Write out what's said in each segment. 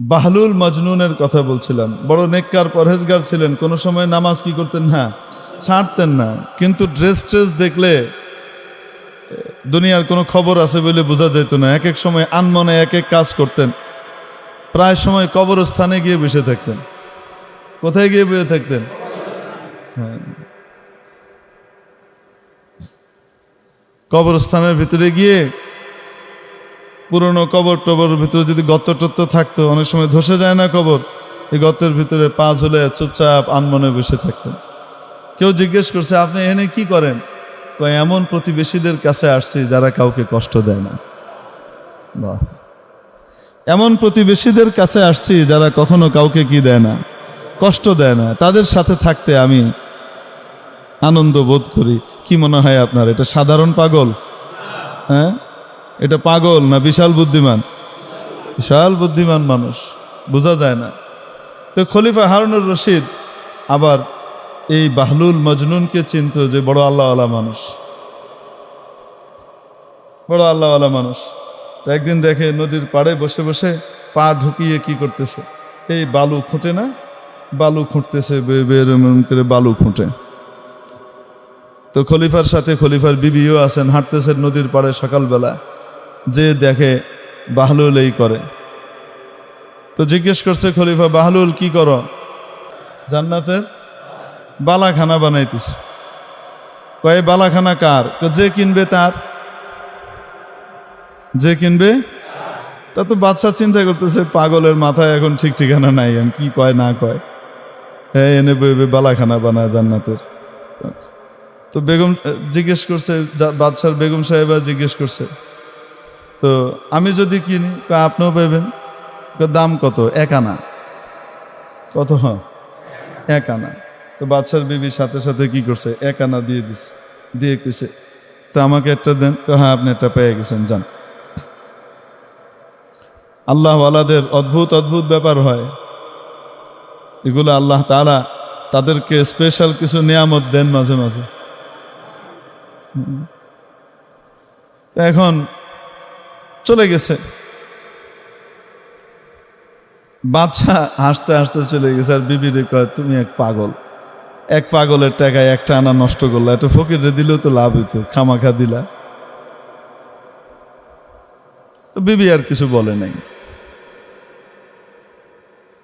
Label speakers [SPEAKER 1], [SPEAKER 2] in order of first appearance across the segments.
[SPEAKER 1] বাহলুল মজনুনের কথা বলছিলাম। বড় নেককার পরহেজগার ছিলেন, কোনো সময় নামাজ কি করতেন না, ছাড়তেন না। কিন্তু ড্রেস ট্রেস দেখলে দুনিয়ার কোনো খবর আছে বলে বোঝা যেত না। এক এক সময় আনমনে এক এক কাজ করতেন। প্রায় সময় কবরস্থানে গিয়ে বসে থাকতেন। কোথায় গিয়ে বসে থাকতেন? হ্যাঁ। কবরস্থানের ভিতরে গিয়ে পুরনো কবর টবর ভিতরে যদি গর্ত টত্ত থাকতো, অনেক সময় ধসে যায় না কবর। এই গর্তের ভিতরে পা ঝুলে চুপচাপ আনমনে বসে থাকতেন। কেউ জিজ্ঞেস করছে, আপনি এনে কি করেন? কয়, এমন প্রতিবেশীদের কাছে আসছি যারা কাউকে কষ্ট দেয় না। এমন প্রতিবেশীদের কাছে আসছি যারা কখনো কাউকে কি দেয় না, কষ্ট দেয় না। তাদের সাথে থাকতে আমি আনন্দ বোধ করি। কি মনে হয় আপনার, এটা সাধারণ পাগল? হ্যাঁ? এটা পাগল না বিশাল বুদ্ধিমান? বিশাল বুদ্ধিমান মানুষ, বোঝা যায় না। তো খলিফা হারুনুর রশিদ আবার এই বাহলুল মজনুনকে চিনত যে বড় আল্লাহওয়ালা মানুষ। বড় আল্লাহওয়ালা মানুষ। তো একদিন দেখে নদীর পাড়ে বসে বসে পা ঢুকিয়ে কি করতেছে? এই বালু খুঁটে না? বালু খুঁটতেছে এরম করে বালু খুঁটে। তো খলিফার সাথে খলিফার বিবিও আছেন, হাঁটতেছেন নদীর পাড়ে সকালবেলা। যে দেখে বাহলুল এই করে। তো জিজ্ঞেস করছে, খলিফা বাহলুল, কি করো? জান্নাতের বালাখানা বানাইতেছে। কয়ে, বালাখানা কার? যে কিনবে তার। যে কিনবে? তা তো বাচ্চা চিন্তা করতেছে, পাগলের মাথায় এখন ঠিক ঠিকানা নাই, এখন কি কয়, না কয়। হ্যাঁ এনে বইবে বালাখানা বানায় জান্নাতের। তো বেগম, জিজ্ঞেস করছে বাদশার বেগম সাহেবা জিজ্ঞেস করছে তো আমি যদি কিনি আপনিও পাইবেন। দাম কত? এক আনা। কত? হ এক আনা। তো বাদশার বিবির সাথে সাথে কি করছে? এক আনা দিয়ে দিছে দিয়ে কইছে, তো আমাকে একটা দেন। হ্যাঁ আপনি একটা পেয়ে গেছেন, যান। আল্লাহওয়ালাদের অদ্ভুত অদ্ভুত ব্যাপার হয়। এগুলো আল্লাহ তারা তাদেরকে স্পেশাল কিছু নিয়ামত দেন মাঝে মাঝে। এখন চলে গেছে। বাচ্চা হাসতে হাসতে চলে গেছে আর বিবিরে কয়, তুমি এক পাগল। এক পাগলের টাকায় একটা আনা নষ্ট করলা। একটা ফকিরে দিলেও তো লাভ হইতো, খামাখা দিলা। বিবি আর কিছু বলে নাই।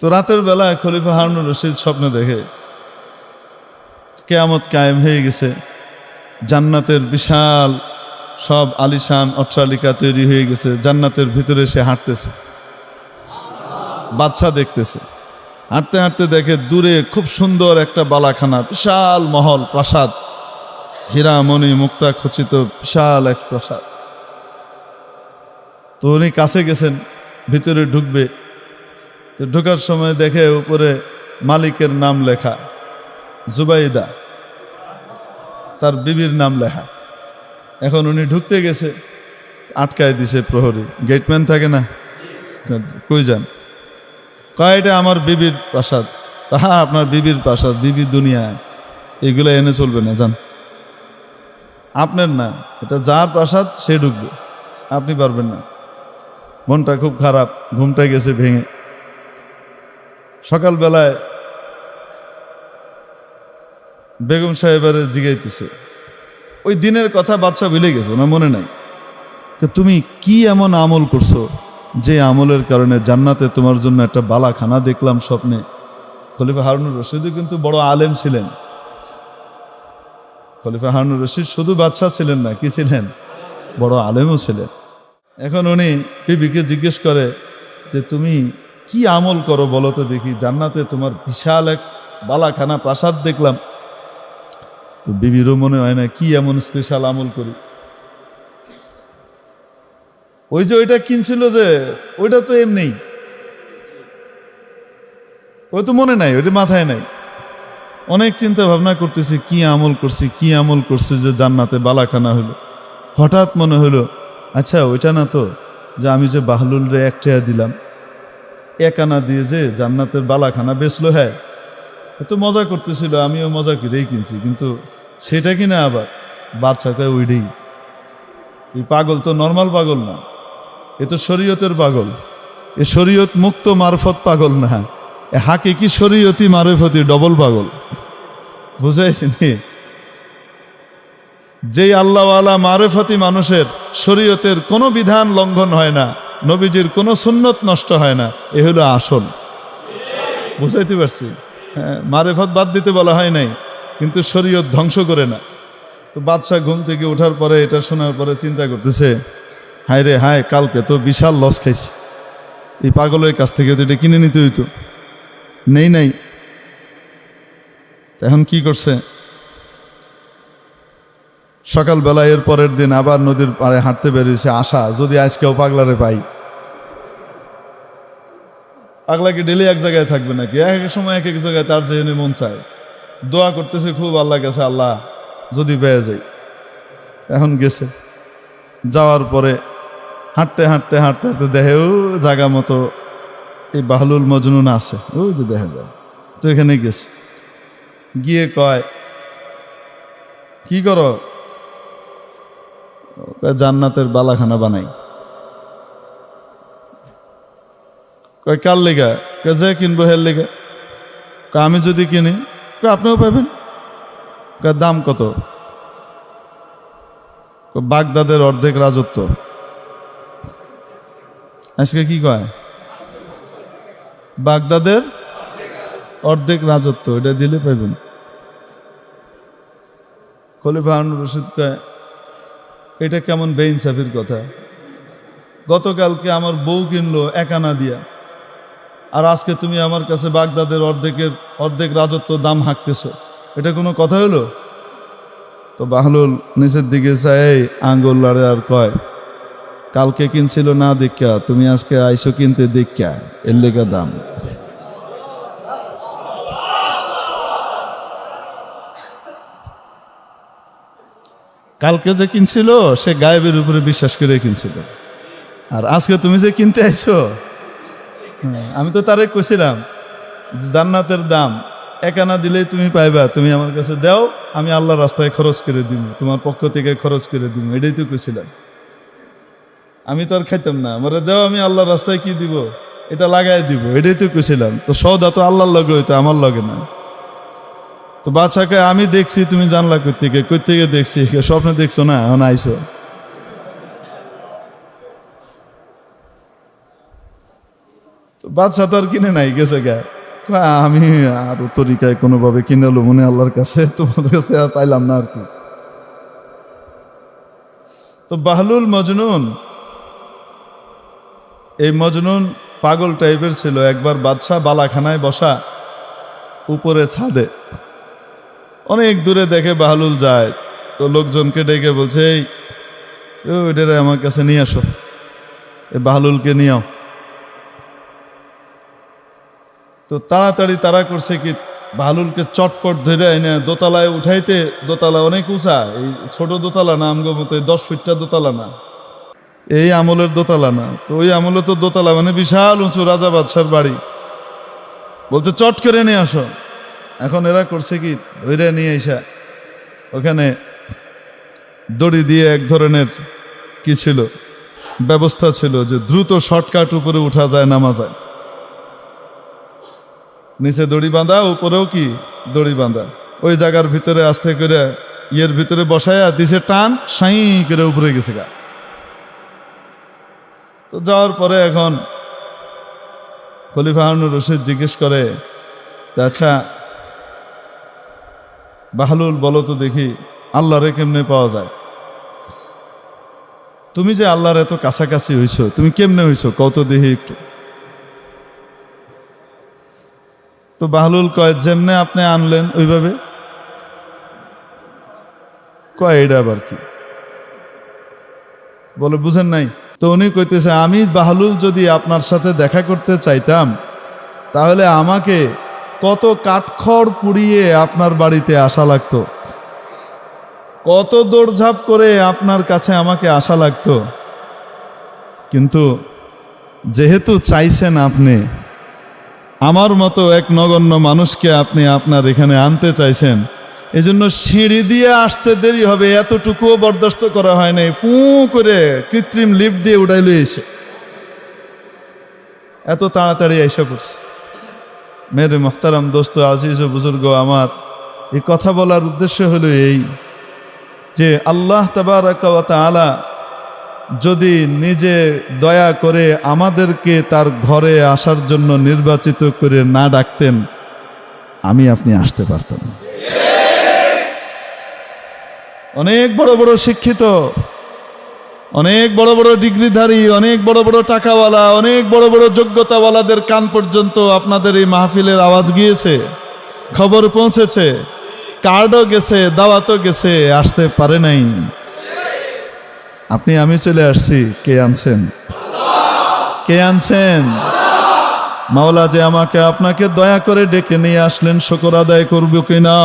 [SPEAKER 1] তো রাতের বেলা খলিফা হারুনুর রশিদ স্বপ্নে দেখে, কেয়ামত কায়েম হয়ে গেছে। জান্নাতের বিশাল সব আলিশান অট্টালিকা তৈরি হয়ে গেছে। জান্নাতের ভিতরে সে হাঁটতেছে। বাচ্চা দেখতেছে। হাঁটতে হাঁটতে দেখে দূরে খুব সুন্দর একটা বালাখানা, বিশাল মহল, প্রাসাদ। হীরামণি মুক্তা খচিত বিশাল এক প্রাসাদ। তো উনি কাছে গেছেন, ভিতরে ঢুকবে। তো ঢোকার সময় দেখে উপরে মালিকের নাম লেখা, জুবাইদা। তার বিবির নাম লেখা। এখন উনি ঢুকতে গেছে, আটকায় দিছে প্রহরী। গেটম্যান থাকে না? কই যান? কয়, এটা আমার বিবির প্রাসাদ। হ্যাঁ আপনার বিবির প্রাসাদ বিবির দুনিয়া। এগুলো এনে চলবে না, যান। আপনার না, এটা যার প্রাসাদ, সে ঢুকবে। আপনি পারবেন না। মনটা খুব খারাপ, ঘুমটা গেছে ভেঙে। সকালবেলায় বেগম সাহেবের জিগাইতেছে। ওই দিনের কথা বাদশা ভুলে গেছে, ওনার মনে নাই। তুমি কি এমন আমল করছ যে আমলের কারণে জান্নাতে তোমার জন্য একটা বালাখানা দেখলাম স্বপ্নে? খলিফা হারুনুর রশিদও কিন্তু বড় আলেম ছিলেন। খলিফা হারুনুর রশিদ শুধু বাদশাহ ছিলেন না, কি ছিলেন? বড় আলেমও ছিলেন। এখন উনি বিবিকে জিজ্ঞেস করে যে, তুমি কি আমল করো বলো তো দেখি, জান্নাতে তোমার বিশাল এক বালাখানা প্রাসাদ দেখলাম। তো বিবিরও মনে হয় না, কি এমন স্পেশাল আমল করি? ওই যে ওইটা কিনছিল যে, ওইটা তো এমনি। ওই তো মনে নাই, ওইটা মাথায় নাই। অনেক চিন্তা ভাবনা করতেছি, কি আমল করছি, কি আমল করছি যে জান্নাতে বালাখানা হলো। হঠাৎ মনে হলো আচ্ছা ওইটা না তো, যে আমি যে বাহলুল রে দিলাম। এক আনা দিয়ে যে জান্নাতের বালাখানা বেচলো হ্যাঁ। তো মজা করতেছিল, আমিও মজা করেই কিনছি, কিন্তু সেটা কিনা আবার? বাচ্চাকে ওইটাই এই পাগল তো নর্মাল পাগল না। এ তো শরীয়তের পাগল। এ শরীয়ত মুক্ত মারফত পাগল না। এ হাকে কি শরীয়তি মারফতি ডবল পাগল। বুঝাইছি নি? যেই আল্লাহওয়ালা মারেফতি মানুষের শরীয়তের কোনো বিধান লঙ্ঘন হয় না, নবীজির কোনো সুন্নত নষ্ট হয় না, এ হলো আসল। বুঝাইতে পারছি? মারেফত বাদ দিতে বলা হয় নাই, কিন্তু শরীয়ত ধ্বংস করে না। তো বাদশাহ ঘুম থেকে ওঠার পরে, এটা শোনার পরে চিন্তা করতেছে, হায় রে, হায়, কালকে তো বিশাল লস খাইছি। এই পাগলের কাছ থেকে তো এটা কিনে নিতে হইতো। নেই নাই। এখন কি করছে? সকালবেলা এর পরের দিন আবার নদীর পাড়ে হাঁটতে বেরিয়েছে আশা, যদি আজকেও পাগলারে পাই। পাগলা কি ডেলি এক জায়গায় থাকবে নাকি? এক এক সময় এক এক জায়গায় তার যে মন চায়। দোয়া করতেছে খুব আল্লাহ কাছে, আল্লাহ যদি পেয়ে যাই। এখন গেছে। যাওয়ার পরে হাঁটতে হাঁটতে হাঁটতে হাঁটতে দেখে, ও জায়গা মতো এই বাহলুল মজনুন আছে। ও যে দেখা যায়। তো এখানে গেছে। গিয়ে কয়, কি করো? জান্নাতের বালাখানা বানাই। কয়, কার লেগা? কে যে কিনবো হের লেগা। আমি যদি কিনি আপনিও পাবেন দাম কত? বাগদাদের অর্ধেক রাজত্ব। আজকে কি কয়? বাগদাদের অর্ধেক রাজত্ব, এটা দিলে পাইবেন। খলিফা হারুন রশিদ কয়, এটা কেমন বেইনসাফির কথা? গতকালকে আমার বউ কিনলো একানা দিয়া। আর আজকে তুমি আমার কাছে বাগদাদের অর্ধেকের অর্ধেক রাজত্ব দাম হাঁকতেছো। এটা কোনো কথা হলো? তো বাহলুল নিচের দিকে চাই আঙ্গুল লড়ে আর কয়, কালকে কিনছিল না দেখা তুমি আজকে আইসো কিনতে দেখা এর লেগে দাম। কালকে যে কিনছিল, সে গায়েবের উপরে বিশ্বাস করে কিনছিল। আর আজকে তুমি যে কিনতে আইছো আমি তো তারে কইছিলাম, জান্নাতের দাম একানা দিলেই তুমি পাইবা, তুমি আমার কাছে দাও, আমি আল্লাহর রাস্তায় খরচ করে দিব, তোমার পক্ষ থেকে খরচ করে দিব, এটাই তো কইছিলাম। আমি তো আর খাইতাম না মরে দাও, আমি আল্লাহর রাস্তায় কি দিব, এটা লাগাই দিব, এটাই তো কইছিলাম। তো সৌদা তো আল্লাহর লগে হইতো, আমার লগে না। তো বাচ্চাকে আমি দেখছি, তুমি জানলা কই থেকে দেখছি, স্বপ্নে দেখছ না, এখন আইসো। তো বাচ্চা তো আর কিনে নাই, গেছে গা। আমি আর তরিকায় কোনোভাবে কিনে লো মনে আল্লাহর কাছে, তোমার কাছে আর পাইলাম না আর কি। তো বাহলুল মজনুন, এই মজনুন পাগল টাইপের ছিল, একবার বাদশাহ বালাখানায় বসা উপরে ছাদে। অনেক দূরে দেখে বাহলুল যায়, তো লোকজনকে ডেকে বলছে, এই ওইটারে আমার কাছে নিয়ে আসো এ বাহলুলকে নিয়ে তো তাড়াতাড়ি তারা করছে কি বাহলুলকে চটপট ধরে এনে দোতলায় উঠাইতে, দোতলা অনেক উঁচা, এই ছোট দোতলা না, আমগো মতো দশ ফিটটা দোতলা না। এই আমলের দোতলা না। তো ওই আমলে তো দোতলা মানে বিশাল উঁচু রাজা বাদশার বাড়ি। বলতে চট করে নিয়ে আসো। এখন এরা করছে কি ধৈর্য নিয়ে এসা ওখানে দড়ি দিয়ে এক ধরনের কি ছিল, ব্যবস্থা ছিল যে দ্রুত শর্টকাট উপরে উঠা যায়, নামা যায়। নিচে দড়ি বাঁধা, উপরেও কি দড়ি বাঁধা? ওই জায়গার ভিতরে আস্তে করে, ইয়ের ভিতরে বসায়া দিছে টান, সাই করে উপরে গেছে গা। তো যাওয়ার পরে এখন খলিফা হারুন রশিদ জিজ্ঞেস করে আচ্ছা বাহলুল বলো তো দেখি, আল্লাহরে কেমনে পাওয়া যায়? তুমি যে আল্লাহর এত কাছাকাছি হইছো, তুমি কেমনে হইছো? কত দেখি একটু। তো বাহলুল কয়, যেমনে আপনি আনলেন, ওইভাবে? কয় এটা আবার কি? বলে, বুঝেন নাই? তো উনি কইতেছে, আমি বাহলুল যদি আপনার সাথে দেখা করতে চাইতাম, তাহলে আমাকে কত কাঠখড় পুড়িয়ে আপনার বাড়িতে আসা লাগতো। কত দৌড়ঝাঁপ করে আপনার কাছে আমাকে আসা লাগতো। কিন্তু যেহেতু চাইছেন আপনি আমার মতো এক নগণ্য মানুষকে আপনি আপনার এখানে আনতে চাইছেন, এজন্য সিঁড়ি দিয়ে আসতে দেরি হবে, এতটুকুও বরদাস্ত করা হয় নাই। ফু করে কৃত্রিম লিফট দিয়ে উড়াইলো এসে। এত তাড়াতাড়ি এসে পড়ছে। মেরে মোহতারাম দোস্ত, আজিজ ও বুজুর্গ আমার, এই কথা বলার উদ্দেশ্য হলো এই যে আল্লাহ তালা যদি নিজে দয়া করে আমাদেরকে তার ঘরে আসার জন্য নির্বাচিত করে না ডাকতেন, আমি আপনি আসতে পারতাম। অনেক বড় বড় শিক্ষিত, অনেক বড় বড় ডিগ্রিধারী, অনেক বড় বড় টাকাওয়ালা, অনেক বড় বড় যোগ্যতাওয়ালাদের কান পর্যন্ত আপনাদের এই মাহফিলের আওয়াজ গিয়েছে, খবর পৌঁছেছে, কার্ডও গেছে, দাওয়াতও গেছে, আসতে পারে নাই। আপনি, আমি চলে আসছি। কে আনছেন? কে আনছেন? মাওলা যে আমাকে আপনাকে দয়া করে ডেকে নিয়ে আসলেন, শকর আদায় করব কিনা?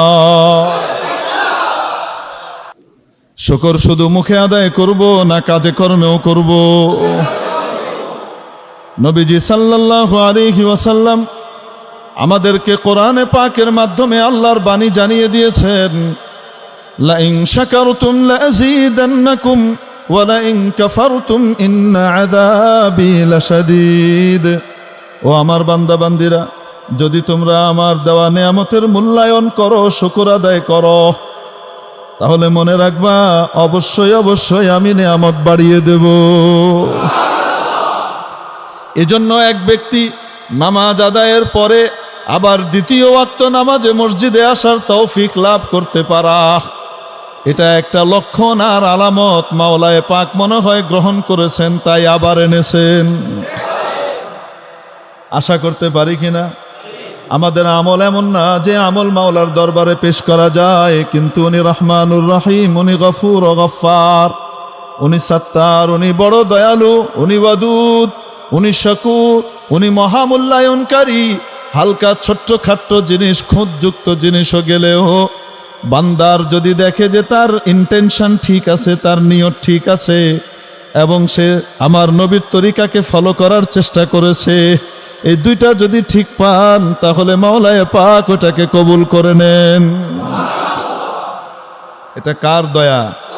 [SPEAKER 1] শকর শুধু মুখে আদায় করব না, কাজে কর্মেও করব? নবীজি সাল্লাল্লাহু আলাইহি ওয়াসাল্লাম আমাদেরকে কোরআনে পাকের মাধ্যমে আল্লাহর বাণী জানিয়ে দিয়েছেন, লাইন শাকারতুম লাযীদান্নাকুম লাইন কাফারতুম ইন্না আযাবি লাশাদীদ। ও আমার বান্দিরা যদি তোমরা আমার দেওয়া নেয়ামতের মূল্যায়ন করো, শুকুর আদায় করো, তাহলে মনে রাখবা, অবশ্যই অবশ্যই আমি নেয়ামত বাড়িয়ে দেব। এজন্য এক ব্যক্তি নামাজ আদায়ের পরে আবার দ্বিতীয় আত্ম নামাজে মসজিদে আসার তৌফিক লাভ করতে পারা। এটা একটা লক্ষণ আর আলামত। মাওলায় পাক মনে হয় গ্রহণ করেছেন, তাই আবার এনেছেন। আশা করতে পারি কিনা আমাদের আমল এমন না যে আমল মাওলার দরবারে পেশ করা যায়, কিন্তু উনি রহমানুর রহিম, উনি গফুর ও গফার উনি সত্তার, উনি বড় দয়ালু, উনি ওয়াদুদ, উনি শকুর, উনি মহামূল্যায়নকারী। হালকা ছোট্ট খাট্ট জিনিস, খুঁতযুক্ত জিনিসও গেলেও বান্দার যদি দেখে যে তার ইন্টেনশন ঠিক আছে, তার নিয়ত ঠিক আছে, এবং সে আমার নবীর তরিকাকে ফলো করার চেষ্টা করেছে, এই দুইটা যদি ঠিক পান, তাহলে মাওলায় পাক ওটাকে কবুল করে নেন। এটা কার দয়া?